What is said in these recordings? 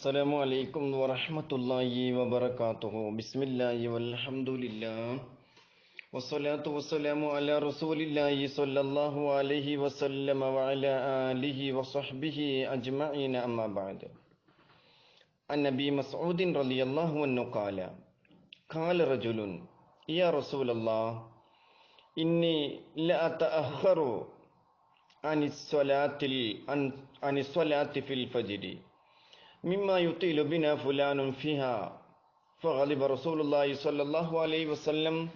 السلام عليكم ورحمة الله وبركاته بسم الله والحمد لله والصلاة والسلام على رسول الله صلى الله عليه وسلم وعلى آله وصحبه أجمعين أما بعد عن أبي مسعود رضي الله عنه قال قال رجل يا رسول الله إني لأتأخر عن الصلاة عن, عن الصلاة في الفجر مما يطيل بنا فلان فيها. فغضب رسول الله صلى الله عليه وسلم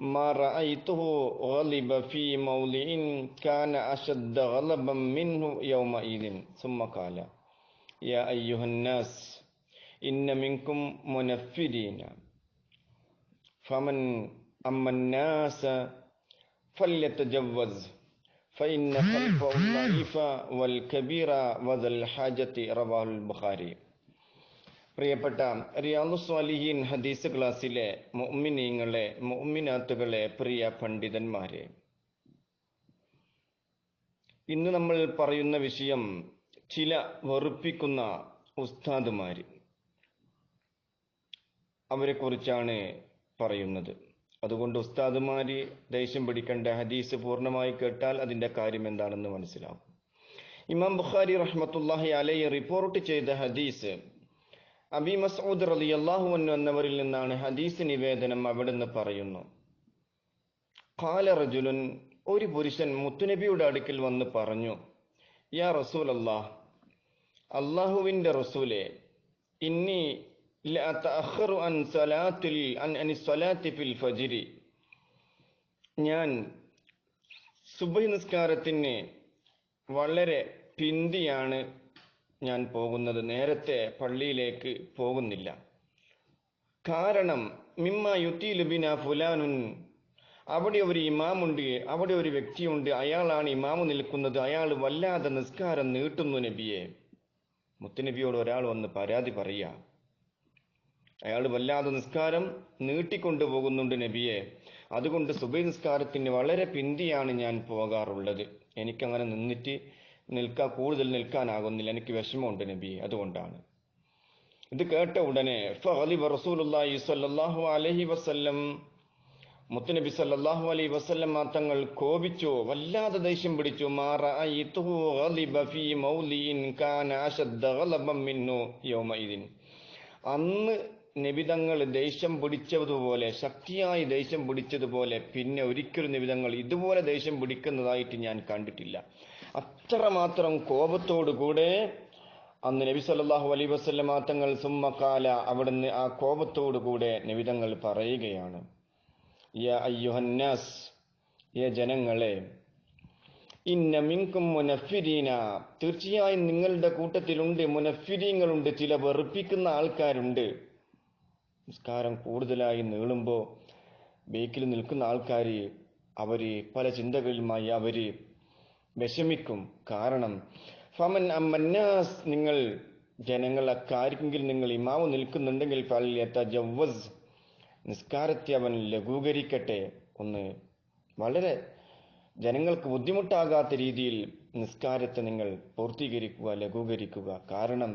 ما رأيته غضب في موضع كان أشد غضبا منه يومئذ. ثم قال يا أيها الناس إن منكم منفذين. فمن أما الناس فليتجوز. فإن خلف الضعيف والكبير وذا الحاجة رواه البخاري പ്രിയപ്പെട്ട റിയാദു സ്വാലിഹീൻ ഹദീസ് ക്ലാസ്സിലെ മുഅ്മിനീങ്ങളെ മുഅ്മിനാത്തുകളെ പ്രിയ പണ്ഡിതന്മാരെ ഇന്ന് നമ്മൾ പറയുന്ന വിഷയം ചില വെറുപ്പിക്കുന്ന ഉസ്താദുമാര് അവരെ കുറിച്ചാണ് പറയുന്നത് അതുകൊണ്ട് ഉസ്താദുമാര് ദേഷ്യം പിടിക്കേണ്ട ഹദീസ് പൂർണമായി കേട്ടാൽ അതിന്റെ കാര്യം എന്താണെന്ന് മനസ്സിലാവും. ഇമാം ബുഖാരി റഹ്മത്തുല്ലാഹി അലയെ റിപ്പോർട്ട് ചെയ്ത ഹദീസ് അബി മസൂദ് റലി അള്ളാഹു എന്നവരിൽ നിന്നാണ് ഹദീസ് നിവേദനം അവിടുന്ന് പറയുന്നു. കാല റജുലുൻ ഒരു പുരുഷൻ മുത്തുനബിയുടെ അടുക്കൽ വന്ന് പറഞ്ഞു യാ റസൂൽ അള്ളാഹ് അള്ളാഹുവിന്റെ റസൂലെ ഇന്നി ഞാൻ സുബഹി നിസ്കാരത്തിന് വളരെ പിന്തിയാണ് ഞാൻ പോകുന്നത്. നേരത്തെ പള്ളിയിലേക്ക് പോകുന്നില്ല. കാരണം മിമ്മ യുത്തി ലുബിന ഫുലാനുൻ. അവിടെ ഒരു ഇമാമുണ്ട് അവിടെ ഒരു വ്യക്തിയുണ്ട്. അയാളാണ് ഇമാമു നിൽക്കുന്നത്. അയാൾ വല്ലാതെ നിസ്കാരം നീട്ടുന്നു നബിയെ. മുത്തുനബിയോട് ഒരാൾ വന്ന് പരാതി പറയുക അയാൾ വല്ലാതെ നിസ്കാരം നീട്ടിക്കൊണ്ടുപോകുന്നുണ്ട് നബിയെ. അതുകൊണ്ട് സുബൈ നിസ്കാരത്തിന് വളരെ പിന്തിയാണ് ഞാൻ പോകാറുള്ളത്. എനിക്കങ്ങനെ നിന്നിട്ട് നിൽക്കാൻ കൂടുതൽ നിൽക്കാനാകുന്നില്ല. എനിക്ക് വിഷമമുണ്ട് നബി അതുകൊണ്ടാണ്. ഇത് കേട്ട ഉടനെ റസൂലുല്ലാഹി സ്വല്ലല്ലാഹു അലൈഹി വസല്ലം. മുത്തുനബി സല്ലല്ലാഹു അലൈഹി വസല്ലം തങ്ങൾ കോപിച്ചു വല്ലാതെ ദേഷ്യം പിടിച്ചു. അന്ന് നിബിതങ്ങൾ ദേഷ്യം പിടിച്ചതുപോലെ ശക്തിയായി ദേഷ്യം പിടിച്ചതുപോലെ പിന്നെ ഒരിക്കലും നിബിതങ്ങൾ ഇതുപോലെ ദേഷ്യം പിടിക്കുന്നതായിട്ട് ഞാൻ കണ്ടിട്ടില്ല. അത്രമാത്രം കോപത്തോടുകൂടെ അന്ന് നബി സല്ലാഹു അലൈ വസ്ലമ തങ്ങൾ സുമ്മക്കാല അവിടുന്ന് ആ കോപത്തോടുകൂടെ നിബിതങ്ങൾ പറയുകയാണ്. ജനങ്ങളെ ഇന്ന മിങ്കും മുനഫിരീന. തീർച്ചയായും നിങ്ങളുടെ കൂട്ടത്തിലുണ്ട് മുനഫിരീങ്ങളുണ്ട് ചില വെറുപ്പിക്കുന്ന ആൾക്കാരുണ്ട്. നിസ്കാരം കൂടുതലായി നീളുമ്പോൾ ബേക്കിൽ നിൽക്കുന്ന ആൾക്കാർ അവർ പല ചിന്തകളുമായി അവർ വിഷമിക്കും. കാരണം ഫമൻ അമ്മന്നാസ് നിങ്ങൾ ജനങ്ങൾ അക്കാർക്കെങ്കിൽ നിങ്ങൾ ഇമാവ് നിൽക്കുന്നുണ്ടെങ്കിൽ പള്ളിയത്ത ജവ്വസ് നിസ്കാരത്തെ അവൻ ലഘൂകരിക്കട്ടെ ഒന്ന് വളരെ ജനങ്ങൾക്ക് ബുദ്ധിമുട്ടാകാത്ത രീതിയിൽ നിസ്കാരത്തെ നിങ്ങൾ പൂർത്തീകരിക്കുക ലഘൂകരിക്കുക. കാരണം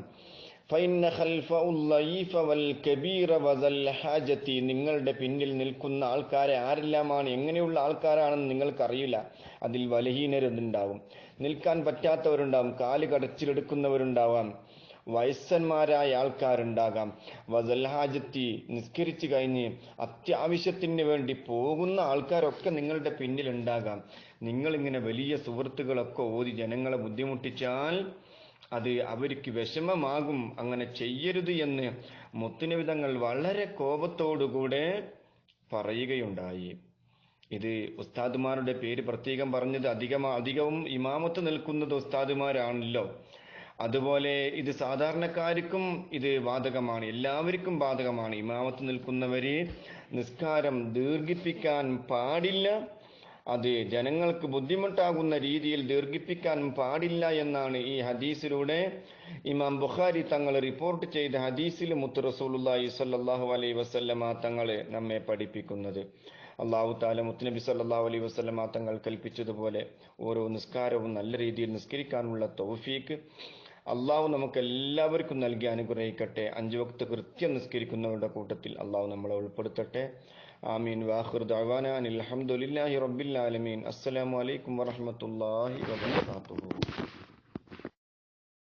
നിങ്ങളുടെ പിന്നിൽ നിൽക്കുന്ന ആൾക്കാരെ ആരെല്ലാമാണ് എങ്ങനെയുള്ള ആൾക്കാരാണെന്ന് നിങ്ങൾക്കറിയില്ല. അതിൽ ബലഹീനരുണ്ടാവും. നിൽക്കാൻ പറ്റാത്തവരുണ്ടാവും കാൽ കടച്ചിലെടുക്കുന്നവരുണ്ടാവാം. വയസ്സന്മാരായ ആൾക്കാരുണ്ടാകാം. വസൽഹാജത്തി നിസ്കരിച്ചു കഴിഞ്ഞ് അത്യാവശ്യത്തിന് വേണ്ടി പോകുന്ന ആൾക്കാരൊക്കെ നിങ്ങളുടെ പിന്നിൽ ഉണ്ടാകാം നിങ്ങളിങ്ങനെ വലിയ സുഹൃത്തുക്കളൊക്കെ ഓതി ജനങ്ങളെ ബുദ്ധിമുട്ടിച്ചാൽ അത് അവർക്ക് വിഷമമാകും. അങ്ങനെ ചെയ്യരുത് എന്ന് മുത്തുനിവിധങ്ങൾ വളരെ കോപത്തോടുകൂടെ പറയുകയുണ്ടായി. ഇത് ഉസ്താദുമാരുടെ പേര് പ്രത്യേകം പറഞ്ഞത് അധികം അധികവും ഇമാമത്ത് നിൽക്കുന്നത് ഉസ്താദുമാരാണല്ലോ. അതുപോലെ ഇത് സാധാരണക്കാർക്കും ഇത് ബാധകമാണ്. എല്ലാവർക്കും ബാധകമാണ്. ഇമാമത്ത് നിൽക്കുന്നവര് നിസ്കാരം ദീർഘിപ്പിക്കാൻ പാടില്ല. അത് ജനങ്ങൾക്ക് ബുദ്ധിമുട്ടാകുന്ന രീതിയിൽ ദീർഘിപ്പിക്കാൻ പാടില്ല എന്നാണ് ഈ ഹദീസിലൂടെ ഇമാം ബുഖാരി തങ്ങൾ റിപ്പോർട്ട് ചെയ്ത ഹദീസിൽ മുത്ത് റസൂലുള്ളാഹി സ്വല്ലല്ലാഹു അലൈഹി വസല്ലമ തങ്ങൾ നമ്മെ പഠിപ്പിക്കുന്നത്. അള്ളാഹു താല മുത്തുനബി സല്ലാഹു അലൈ വസല്ലമ തങ്ങൾ കൽപ്പിച്ചതുപോലെ ഓരോ നിസ്കാരവും നല്ല രീതിയിൽ നിസ്കരിക്കാനുള്ള തൗഫീക്ക് അള്ളാഹു നമുക്ക് എല്ലാവർക്കും നൽകി അനുഗ്രഹിക്കട്ടെ. അഞ്ച് വക്ത കൃത്യം നിസ്കരിക്കുന്നവരുടെ കൂട്ടത്തിൽ അള്ളാഹു നമ്മളെ ഉൾപ്പെടുത്തട്ടെ. ആമീൻ. വാഹുർ ദഅവാന അനിൽ റബ്ബിൽ ആലമീൻ. അസ്സലാമു അലൈക്കും വറഹ്മത്തുള്ളാഹി വബറകാതുഹു.